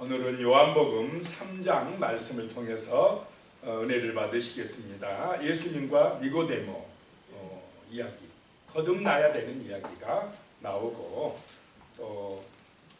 오늘은 요한복음 3장 말씀을 통해서 어, 은혜를 받으시겠습니다. 예수님과 니고데모 어, 이야기, 거듭나야 되는 이야기가 나오고 또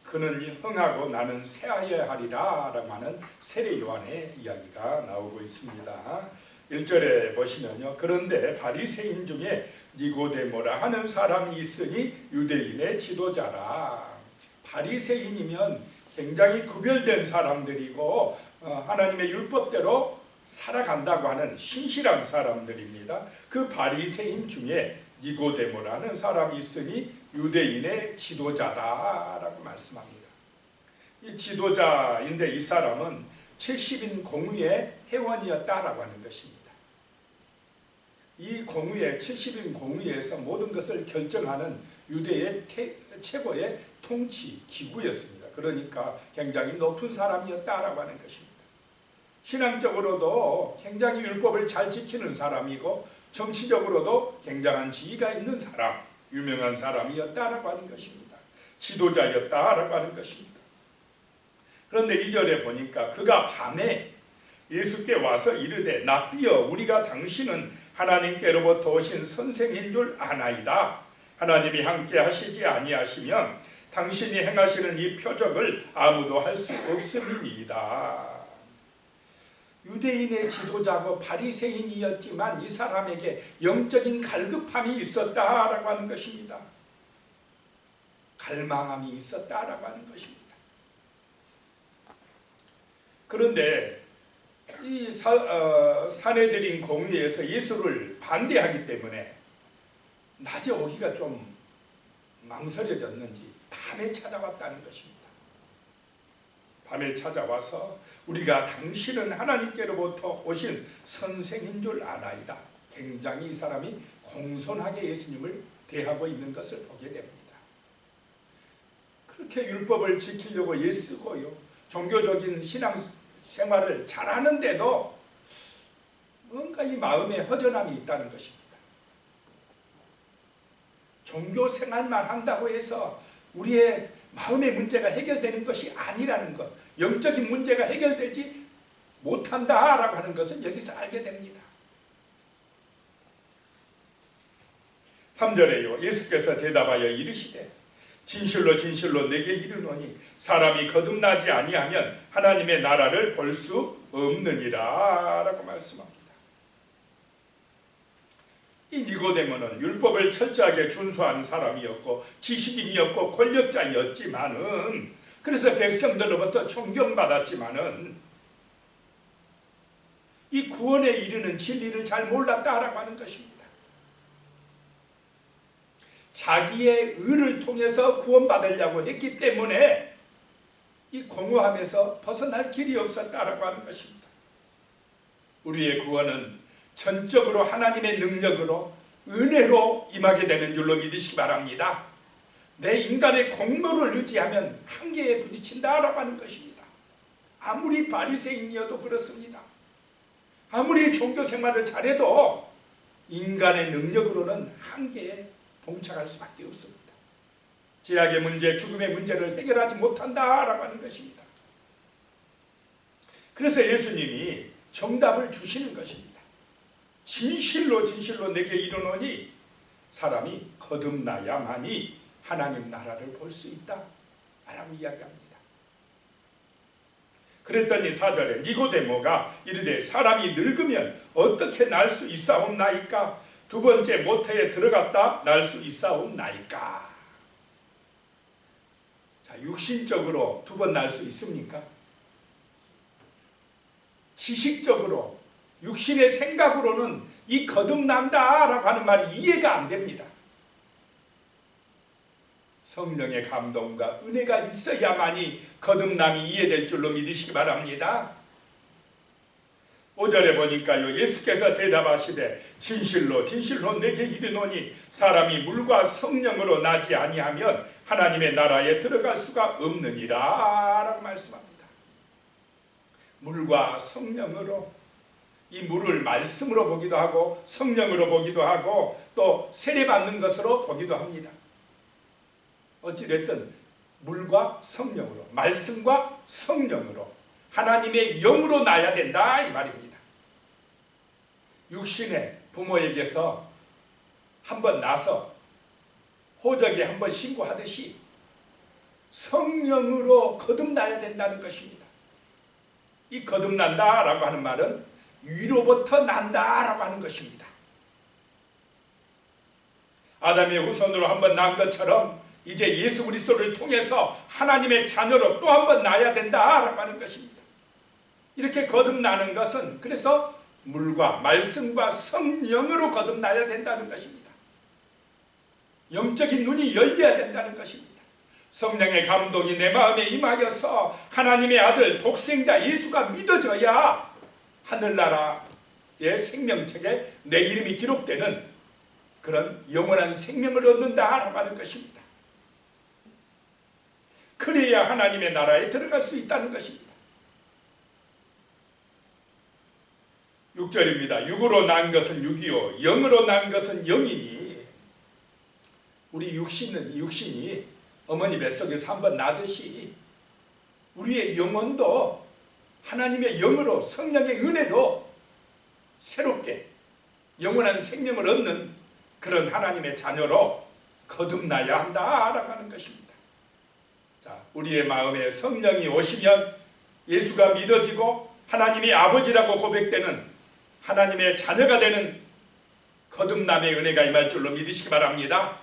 그는 흥하고 나는 새하여야 하리라 라고 하는 세례 요한의 이야기가 나오고 있습니다. 1절에 보시면요. 그런데 바리새인 중에 니고데모라 하는 사람이 있으니 유대인의 지도자라. 바리새인이면 굉장히 구별된 사람들이고 어, 하나님의 율법대로 살아간다고 하는 신실한 사람들입니다. 그 바리새인 중에 니고데모라는 사람이 있으니 유대인의 지도자다라고 말씀합니다. 이 지도자인데 이 사람은 70인 공의의 회원이었다라고 하는 것입니다. 이 공의회 70인 공의회에서 모든 것을 결정하는 유대의 태, 최고의 통치 기구였습니다. 그러니까 굉장히 높은 사람이었다라고 하는 것입니다. 신앙적으로도 굉장히 율법을 잘 지키는 사람이고 정치적으로도 굉장한 지위가 있는 사람, 유명한 사람이었다라고 하는 것입니다. 지도자였다라고 하는 것입니다. 그런데 이절에 보니까 그가 밤에 예수께 와서 이르되 납비여 우리가 당신은 하나님께로부터 오신 선생인 줄 아나이다. 하나님이 함께 하시지 아니하시면 당신이 행하시는 이 표적을 아무도 할 수 없음이니이다. 유대인의 지도자고 바리새인이었지만 이 사람에게 영적인 갈급함이 있었다라고 하는 것입니다. 갈망함이 있었다라고 하는 것입니다. 그런데 이 사, 어, 사내들인 공의에서 예수를 반대하기 때문에 낮에 오기가 좀 망설여졌는지 밤에 찾아왔다는 것입니다. 밤에 찾아와서 우리가 당신은 하나님께로부터 오신 선생인 줄 아나이다. 굉장히 이 사람이 공손하게 예수님을 대하고 있는 것을 보게 됩니다. 그렇게 율법을 지키려고 애쓰고요. 종교적인 신앙 생활을 잘하는데도 뭔가 이 마음에 허전함이 있다는 것입니다. 종교 생활만 한다고 해서 우리의 마음의 문제가 해결되는 것이 아니라는 것, 영적인 문제가 해결되지 못한다라고 하는 것은 여기서 알게 됩니다. 3절에요. 예수께서 대답하여 이르시되 진실로 진실로 내게 이르노니 사람이 거듭나지 아니하면 하나님의 나라를 볼 수 없느니라라고 말씀합니다. 이 니고데모는 율법을 철저하게 준수하는 사람이었고 지식인이었고 권력자였지만은 그래서 백성들로부터 존경받았지만은 이 구원에 이르는 진리를 잘 몰랐다라고 하는 것입니다. 자기의 의를 통해서 구원받으려고 했기 때문에 이 공허함에서 벗어날 길이 없었다라고 하는 것입니다. 우리의 구원은 전적으로 하나님의 능력으로 은혜로 임하게 되는 줄로 믿으시기 바랍니다. 내 인간의 공로를 의지하면 한계에 부딪힌다라고 하는 것입니다. 아무리 바리새인이어도 그렇습니다. 아무리 종교 생활을 잘해도 인간의 능력으로는 한계에 봉착할 수밖에 없습니다. 제약의 문제, 죽음의 문제를 해결하지 못한다라고 하는 것입니다. 그래서 예수님이 정답을 주시는 것입니다. 진실로 진실로 내게 이르노니 사람이 거듭나야만이 하나님 나라를 볼 수 있다. 라고 이야기합니다. 그랬더니 사절에 니고데모가 이르되 사람이 늙으면 어떻게 날 수 있사옵나이까? 두 번째 모태에 들어갔다 날 수 있사옵나이까? 자, 육신적으로 두 번 날 수 있습니까? 지식적으로 육신의 생각으로는 이 거듭난다라고 하는 말이 이해가 안 됩니다. 성령의 감동과 은혜가 있어야만이 거듭남이 이해될 줄로 믿으시기 바랍니다. 5절에 보니까요. 예수께서 대답하시되 진실로 진실로 내게 이르노니 사람이 물과 성령으로 나지 아니하면 하나님의 나라에 들어갈 수가 없느니라 라고 말씀합니다. 물과 성령으로 이 물을 말씀으로 보기도 하고 성령으로 보기도 하고 또 세례 받는 것으로 보기도 합니다. 어찌됐든 물과 성령으로 말씀과 성령으로 하나님의 영으로 나야 된다 이 말입니다. 육신의 부모에게서 한번 나서 호적에 한번 신고하듯이 성령으로 거듭나야 된다는 것입니다. 이 거듭난다라고 하는 말은 위로부터 난다라고 하는 것입니다. 아담의 후손으로 한번 난 것처럼 이제 예수 그리스도를 통해서 하나님의 자녀로 또 한번 나야 된다라고 하는 것입니다. 이렇게 거듭나는 것은 그래서 물과 말씀과 성령으로 거듭나야 된다는 것입니다. 영적인 눈이 열려야 된다는 것입니다. 성령의 감동이 내 마음에 임하여서 하나님의 아들 독생자 예수가 믿어져야 하늘나라의 생명책에 내 이름이 기록되는 그런 영원한 생명을 얻는다라고 하는 것입니다. 그래야 하나님의 나라에 들어갈 수 있다는 것입니다. 6절입니다. 육으로 난 것은 육이요 영으로 난 것은 영이니 우리 육신은 육신이 어머니 뱃속에서 한번 나듯이 우리의 영혼도 하나님의 영으로 성령의 은혜로 새롭게 영원한 생명을 얻는 그런 하나님의 자녀로 거듭나야 한다라고 하는 것입니다. 자, 우리의 마음에 성령이 오시면 예수가 믿어지고 하나님이 아버지라고 고백되는 하나님의 자녀가 되는 거듭남의 은혜가 임할 줄로 믿으시기 바랍니다.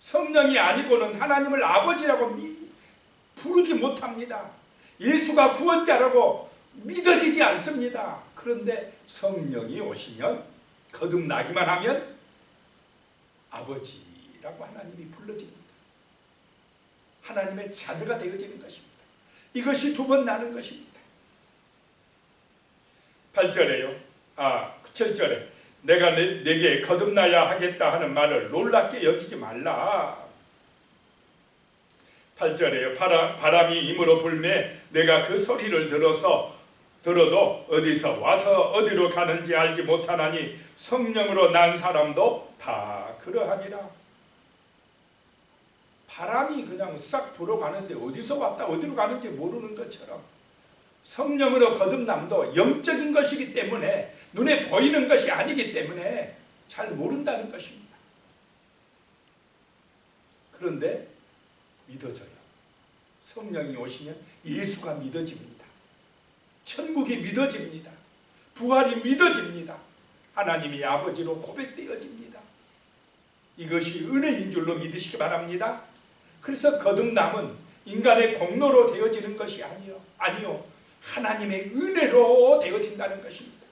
성령이 아니고는 하나님을 아버지라고 미, 부르지 못합니다. 예수가 구원자라고 믿어지지 않습니다. 그런데 성령이 오시면 거듭나기만 하면 아버지라고 하나님이 불러집니다. 하나님의 자녀가 되어지는 것입니다. 이것이 두 번 나는 것입니다. 8절에요. 아, 7절에 내가 내, 내게 거듭나야 하겠다 하는 말을 놀랍게 여기지 말라. 8절에요. 바람, 바람이 임으로 불매 내가 그 소리를 들어서 들어도 어디서 와서 어디로 가는지 알지 못하나니 성령으로 난 사람도 다 그러하니라. 바람이 그냥 싹 불어가는데 어디서 왔다 어디로 가는지 모르는 것처럼 성령으로 거듭남도 영적인 것이기 때문에 눈에 보이는 것이 아니기 때문에 잘 모른다는 것입니다. 그런데 믿어져요. 성령이 오시면 예수가 믿어집니다. 천국이 믿어집니다. 부활이 믿어집니다. 하나님이 아버지로 고백되어집니다. 이것이 은혜인 줄로 믿으시기 바랍니다. 그래서 거듭남은 인간의 공로로 되어지는 것이 아니요. 아니요. 하나님의 은혜로 되어진다는 것입니다.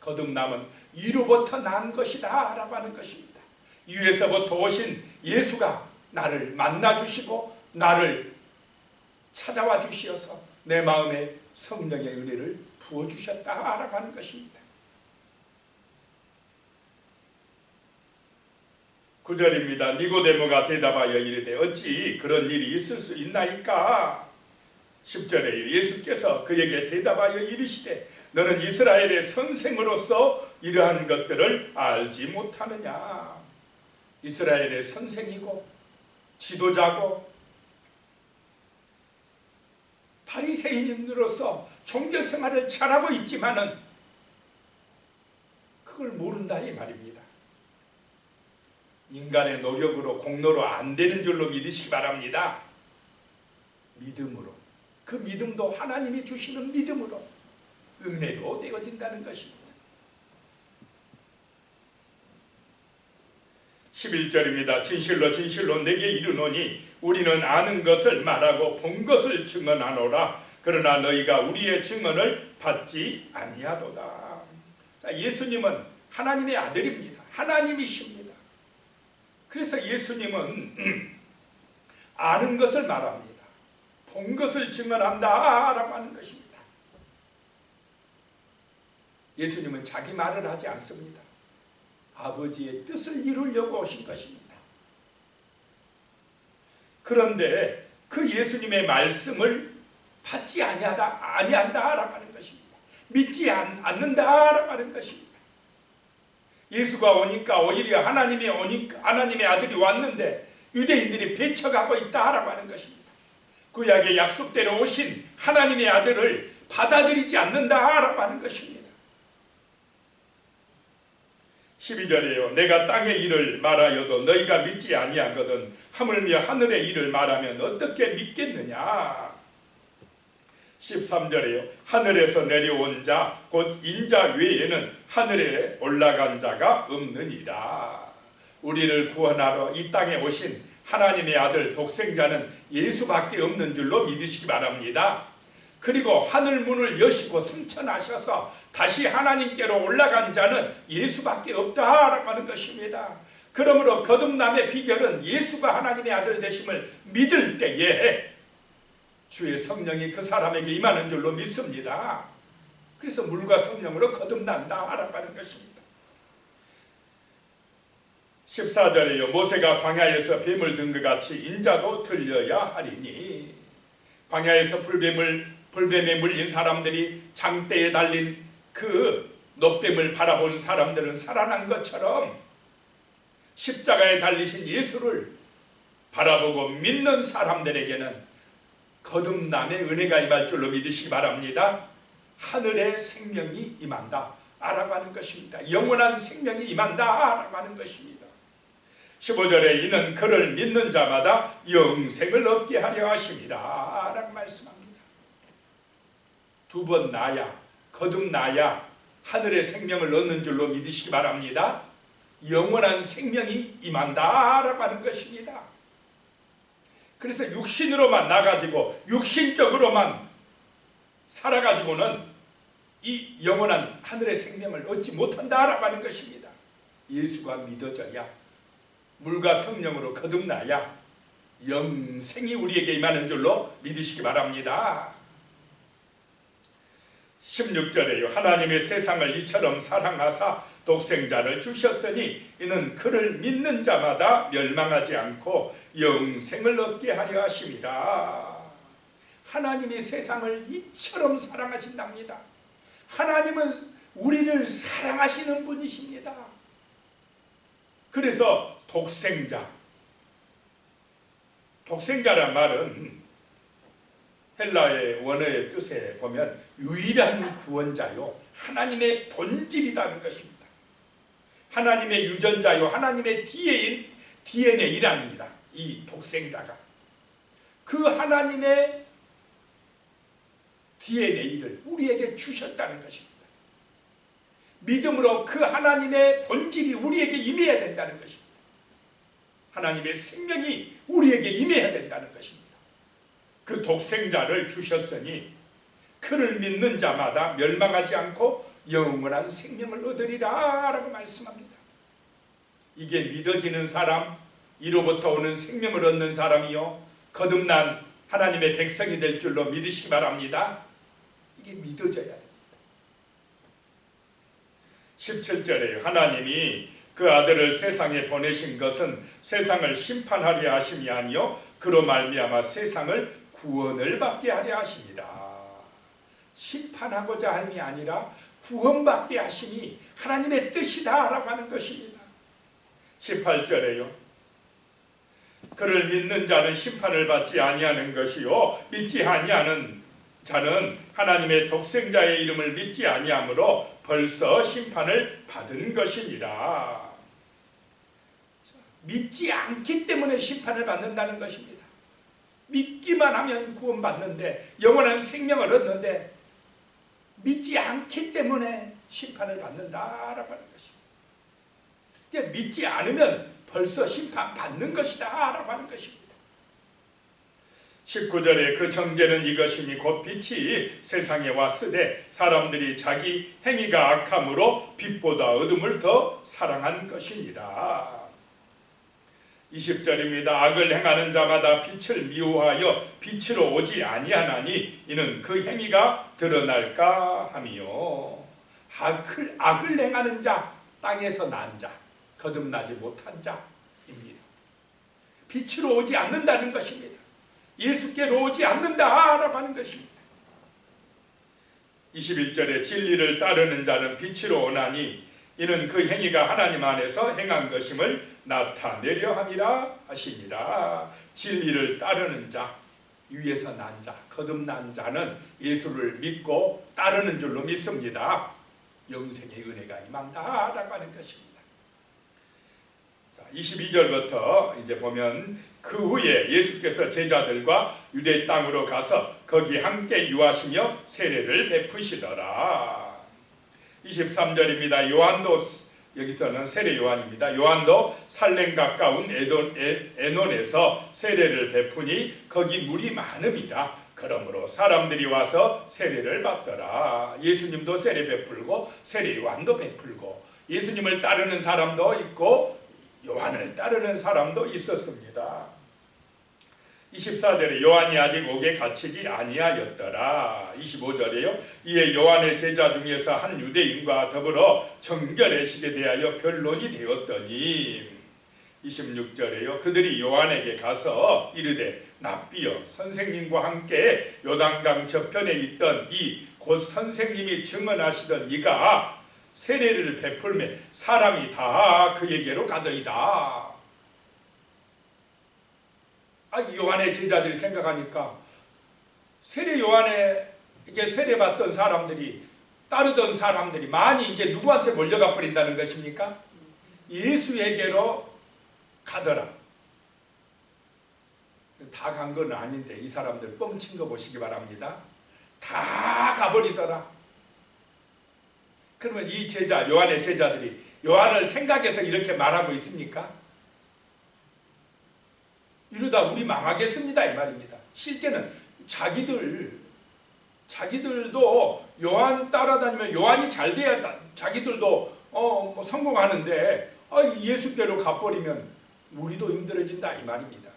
거듭남은 이로부터 난 것이다 라고 하는 것입니다. 위에서부터 오신 예수가 나를 만나 주시고 나를 찾아와 주시어서 내 마음에 성령의 은혜를 부어 주셨다라고 하는 것입니다. 9절입니다. 니고데모가 대답하여 이르되 어찌 그런 일이 있을 수 있나이까? 10절에 예수께서 그에게 대답하여 이르시되 너는 이스라엘의 선생으로서 이러한 것들을 알지 못하느냐? 이스라엘의 선생이고 지도자고 바리새인으로서 종교 생활을 잘하고 있지만은 그걸 모른다 이 말입니다. 인간의 노력으로 공로로 안 되는 줄로 믿으시기 바랍니다. 믿음으로 그 믿음도 하나님이 주시는 믿음으로 은혜로 되어진다는 것입니다. 11절입니다. 진실로 진실로 내게 이르노니 우리는 아는 것을 말하고 본 것을 증언하노라. 그러나 너희가 우리의 증언을 받지 아니하도다. 자, 예수님은 하나님의 아들입니다. 하나님이십니다. 그래서 예수님은 아는 것을 말합니다. 본 것을 증언한다라고 하는 것입니다. 예수님은 자기 말을 하지 않습니다. 아버지의 뜻을 이루려고 오신 것입니다. 그런데 그 예수님의 말씀을 받지 아니하다 아니한다라고 하는 것입니다. 믿지 않, 않는다라고 하는 것입니다. 예수가 오니까 오히려 하나님이 오니까 하나님의 아들이 왔는데 유대인들이 배척하고 있다라고 하는 것입니다. 구약의 약속대로 오신 하나님의 아들을 받아들이지 않는다라고 하는 것입니다. 12절에요. 내가 땅의 일을 말하여도 너희가 믿지 아니하거든 하물며 하늘의 일을 말하면 어떻게 믿겠느냐? 13절에요. 하늘에서 내려온 자 곧 인자 외에는 하늘에 올라간 자가 없느니라. 우리를 구원하러 이 땅에 오신 하나님의 아들 독생자는 예수밖에 없는 줄로 믿으시기 바랍니다. 그리고 하늘 문을 여시고 승천하셔서 다시 하나님께로 올라간 자는 예수밖에 없다라고 하는 것입니다. 그러므로 거듭남의 비결은 예수가 하나님의 아들 되심을 믿을 때에 주의 성령이 그 사람에게 임하는 줄로 믿습니다. 그래서 물과 성령으로 거듭난다라고 하는 것입니다. 14절에요. 모세가 광야에서 뱀을 든 것 같이 인자도 들려야 하리니 광야에서 불뱀을 불뱀에 물린 사람들이 장대에 달린 그 노뱀을 바라본 사람들은 살아난 것처럼 십자가에 달리신 예수를 바라보고 믿는 사람들에게는 거듭남의 은혜가 임할 줄로 믿으시기 바랍니다. 하늘의 생명이 임한다. 알아가는 것입니다. 영원한 생명이 임한다. 알아가는 것입니다. 15절에 이는 그를 믿는 자마다 영생을 얻게 하려 하심이라 라고 말씀합니다. 두 번 나야 거듭나야 하늘의 생명을 얻는 줄로 믿으시기 바랍니다. 영원한 생명이 임한다 라고 하는 것입니다. 그래서 육신으로만 나가지고 육신적으로만 살아가지고는 이 영원한 하늘의 생명을 얻지 못한다라고 하는 것입니다. 예수가 믿어져야 물과 성령으로 거듭나야 영생이 우리에게 임하는 줄로 믿으시기 바랍니다. 16절에요. 하나님의 세상을 이처럼 사랑하사 독생자를 주셨으니 이는 그를 믿는 자마다 멸망하지 않고 영생을 얻게 하려 하심이라. 하나님이 세상을 이처럼 사랑하신답니다. 하나님은 우리를 사랑하시는 분이십니다. 그래서 독생자, 독생자란 말은 헬라의 원어의 뜻에 보면 유일한 구원자요 하나님의 본질이라는 것입니다. 하나님의 유전자요 하나님의 DNA, DNA랍니다. 이 독생자가 그 하나님의 DNA를 우리에게 주셨다는 것입니다. 믿음으로 그 하나님의 본질이 우리에게 임해야 된다는 것입니다. 하나님의 생명이 우리에게 임해야 된다는 것입니다. 그 독생자를 주셨으니 그를 믿는 자마다 멸망하지 않고 영원한 생명을 얻으리라 라고 말씀합니다. 이게 믿어지는 사람, 이로부터 오는 생명을 얻는 사람이요 거듭난 하나님의 백성이 될 줄로 믿으시기 바랍니다. 이게 믿어져야 됩니다. 17절에 하나님이 그 아들을 세상에 보내신 것은 세상을 심판하려 하심이 아니요 그로 말미암아 세상을 구원을 받게 하려 하십니다. 심판하고자 함이 아니라 구원받게 하심이 하나님의 뜻이다라고 하는 것입니다. 18절에요. 그를 믿는 자는 심판을 받지 아니하는 것이요 믿지 아니하는 자는 하나님의 독생자의 이름을 믿지 아니하므로 벌써 심판을 받은 것이니라. 믿지 않기 때문에 심판을 받는다는 것입니다. 믿기만 하면 구원받는데 영원한 생명을 얻는데 믿지 않기 때문에 심판을 받는다라고 하는 것입니다. 믿지 않으면 벌써 심판 받는 것이다 라고 하는 것입니다. 19절에 그 정죄는 이것이니 곧 빛이 세상에 왔으되 사람들이 자기 행위가 악함으로 빛보다 어둠을 더 사랑한 것이니라. 20절입니다. 악을 행하는 자마다 빛을 미워하여 빛으로 오지 아니하나니 이는 그 행위가 드러날까 함이요. 악을, 악을 행하는 자, 땅에서 난 자, 거듭나지 못한 자입니다. 빛으로 오지 않는다는 것입니다. 예수께로 오지 않는다라고 하는 것입니다. 21절에 진리를 따르는 자는 빛으로 오나니 이는 그 행위가 하나님 안에서 행한 것임을 나타내려 함이라 하시니라 진리를 따르는 자 위에서 난 자, 거듭난 자는 예수를 믿고 따르는 줄로 믿습니다. 영생의 은혜가 임한다라고 하는 것입니다. 자, 22절부터 이제 보면 그 후에 예수께서 제자들과 유대 땅으로 가서 거기 함께 유하시며 세례를 베푸시더라. 23절입니다. 요한도 여기서는 세례 요한입니다. 요한도 살렘 가까운 에돈, 에, 에논에서 세례를 베푸니 거기 물이 많음이다. 그러므로 사람들이 와서 세례를 받더라. 예수님도 세례 베풀고 세례 요한도 베풀고 예수님을 따르는 사람도 있고 요한을 따르는 사람도 있었습니다. 24절에 요한이 아직 옥에 갇히지 아니하였더라. 25절에요. 이에 요한의 제자 중에서 한 유대인과 더불어 정결의식에 대하여 변론이 되었더니 26절에요. 그들이 요한에게 가서 이르되 납비여 선생님과 함께 요단강 저편에 있던 이 곧 선생님이 증언하시던 이가 세례를 베풀매 사람이 다 그에게로 가더이다. 아, 요한의 제자들이 생각하니까 세례 요한에 이게 세례 받던 사람들이 따르던 사람들이 많이 이제 누구한테 몰려가 버린다는 것입니까? 예수에게로 가더라. 다 간 건 아닌데 이 사람들 뻥친 거 보시기 바랍니다. 다 가버리더라. 그러면 이 제자 요한의 제자들이 요한을 생각해서 이렇게 말하고 있습니까? 이러다 우리 망하겠습니다 이 말입니다. 실제는 자기들 자기들도 요한 따라다니면 요한이 잘 돼야 자기들도 어, 뭐 성공하는데 아, 예수께로 가버리면 우리도 힘들어진다 이 말입니다.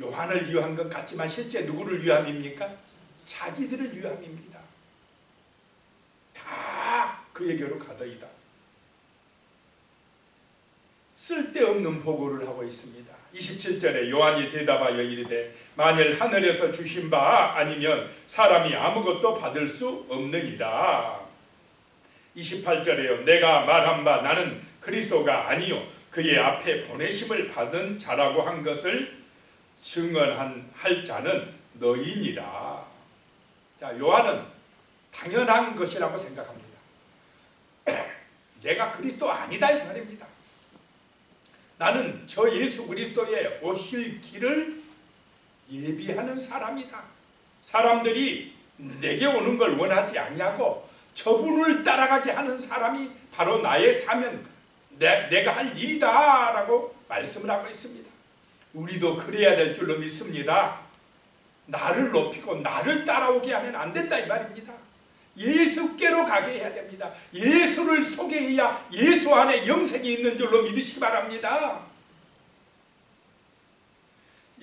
요한을 위한 것 같지만 실제 누구를 위함입니까? 자기들을 위함입니다. 다 그에게로 가더이다. 쓸데없는 보고를 하고 있습니다. 27절에 요한이 대답하여 이르되 만일 하늘에서 주신 바 아니면 사람이 아무것도 받을 수 없느니라. 28절에요. 내가 말한 바 나는 그리스도가 아니요 그의 앞에 보내심을 받은 자라고 한 것을 증언한 할 자는 너희니라. 자, 요한은 당연한 것이라고 생각합니다. 내가 그리스도 아니다 이 말입니다. 나는 저 예수 그리스도의 오실 길을 예비하는 사람이다. 사람들이 내게 오는 걸 원하지 아니하고 저분을 따라가게 하는 사람이 바로 나의 사명, 내, 내가 할 일이다 라고 말씀을 하고 있습니다. 우리도 그래야 될 줄로 믿습니다. 나를 높이고 나를 따라오게 하면 안 된다 이 말입니다. 예수께로 가게 해야 됩니다. 예수를 소개해야 예수 안에 영생이 있는 줄로 믿으시기 바랍니다.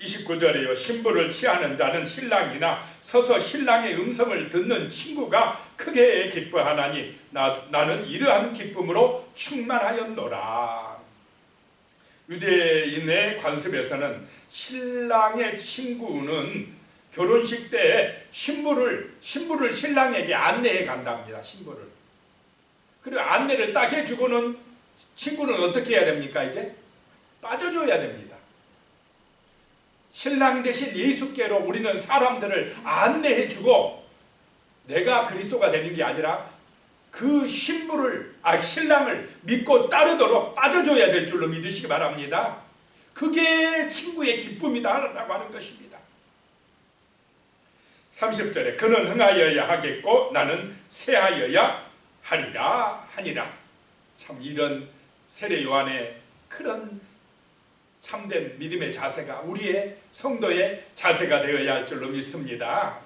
29절에요. 신부를 취하는 자는 신랑이나 서서 신랑의 음성을 듣는 친구가 크게 기뻐하나니 나, 나는 이러한 기쁨으로 충만하였노라. 유대인의 관습에서는 신랑의 친구는 결혼식 때 신부를 신부를 신랑에게 안내해 간답니다. 신부를. 그리고 안내를 딱 해주고는 친구는 어떻게 해야 됩니까? 이제 빠져줘야 됩니다. 신랑 대신 예수께로 우리는 사람들을 안내해주고 내가 그리스도가 되는 게 아니라 그 신부를 아 신랑을 믿고 따르도록 빠져줘야 될 줄로 믿으시기 바랍니다. 그게 친구의 기쁨이다라고 하는 것입니다. 30절에 그는 흥하여야 하겠고 나는 쇠하여야 하리라 하니라. 참 이런 세례 요한의 그런 참된 믿음의 자세가 우리의 성도의 자세가 되어야 할 줄로 믿습니다.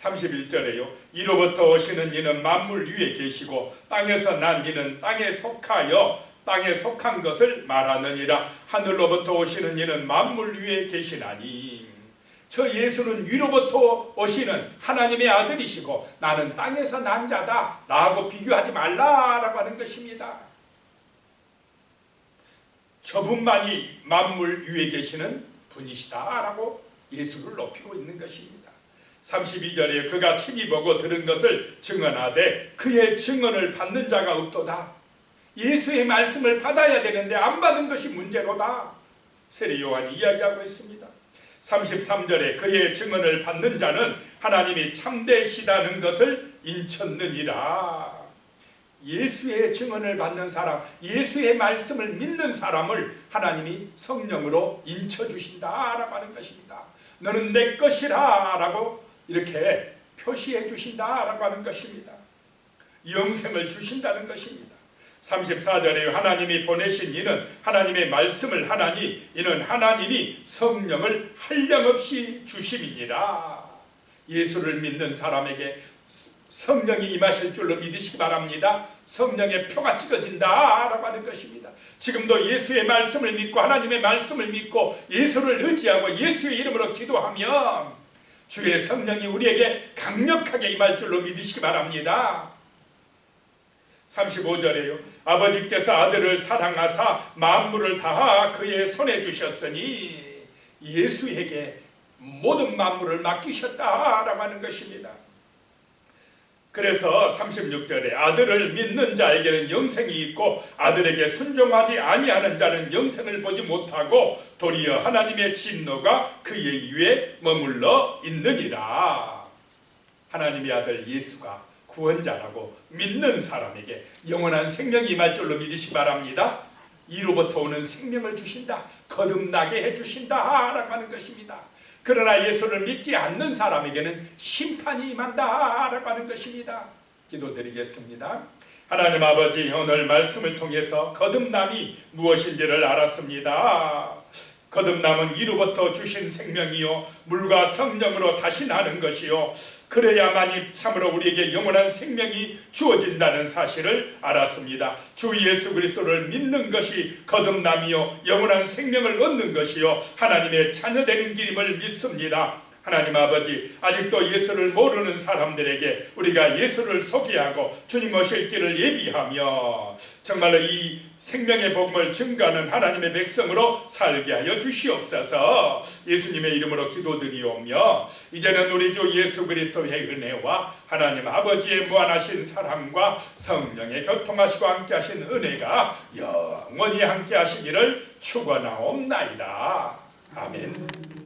31절에요. 이로부터 오시는 이는 만물 위에 계시고 땅에서 난 이는 땅에 속하여 땅에 속한 것을 말하느니라. 하늘로부터 오시는 이는 만물 위에 계시나니. 저 예수는 위로부터 오시는 하나님의 아들이시고 나는 땅에서 난 자다. 나하고 비교하지 말라라고 하는 것입니다. 저분만이 만물 위에 계시는 분이시다라고 예수를 높이고 있는 것입니다. 32절에 그가 친히 보고 들은 것을 증언하되 그의 증언을 받는 자가 없도다. 예수의 말씀을 받아야 되는데 안 받은 것이 문제로다. 세례 요한이 이야기하고 있습니다. 33절에 그의 증언을 받는 자는 하나님이 참되시다는 것을 인쳤느니라. 예수의 증언을 받는 사람, 예수의 말씀을 믿는 사람을 하나님이 성령으로 인쳐 주신다라고 하는 것입니다. 너는 내 것이라 라고 이렇게 표시해 주신다라고 하는 것입니다. 영생을 주신다는 것입니다. 34절에 하나님이 보내신 이는 하나님의 말씀을 하나니 이는 하나님이 성령을 한량없이 주심이니라. 예수를 믿는 사람에게 성령이 임하실 줄로 믿으시기 바랍니다. 성령의 표가 찍어진다 라고 하는 것입니다. 지금도 예수의 말씀을 믿고 하나님의 말씀을 믿고 예수를 의지하고 예수의 이름으로 기도하면 주의 성령이 우리에게 강력하게 임할 줄로 믿으시기 바랍니다. 35절에요. 아버지께서 아들을 사랑하사 만물을 다하 그의 손에 주셨으니 예수에게 모든 만물을 맡기셨다라고 하는 것입니다. 그래서 36절에 아들을 믿는 자에게는 영생이 있고 아들에게 순종하지 아니하는 자는 영생을 보지 못하고 도리어 하나님의 진노가 그의 위에 머물러 있느니라. 하나님의 아들 예수가 구원자라고 믿는 사람에게 영원한 생명이 임할 줄로 믿으시 바랍니다. 이로부터 오는 생명을 주신다. 거듭나게 해주신다 라고 하는 것입니다. 그러나 예수를 믿지 않는 사람에게는 심판이 임한다 라고 하는 것입니다. 기도드리겠습니다. 하나님 아버지 오늘 말씀을 통해서 거듭남이 무엇인지를 알았습니다. 거듭남은 이로부터 주신 생명이요 물과 성령으로 다시 나는 것이요 그래야만이 참으로 우리에게 영원한 생명이 주어진다는 사실을 알았습니다. 주 예수 그리스도를 믿는 것이 거듭남이요 영원한 생명을 얻는 것이요 하나님의 자녀되는 길임을 믿습니다. 하나님 아버지 아직도 예수를 모르는 사람들에게 우리가 예수를 소개하고 주님 오실 길을 예비하며 정말로 이 생명의 복음을 증가하는 하나님의 백성으로 살게 하여 주시옵소서. 예수님의 이름으로 기도드리오며 이제는 우리 주 예수 그리스도의 은혜와 하나님 아버지의 무한하신 사랑과 성령의 교통하시고 함께하신 은혜가 영원히 함께하시기를 축원하옵나이다. 아멘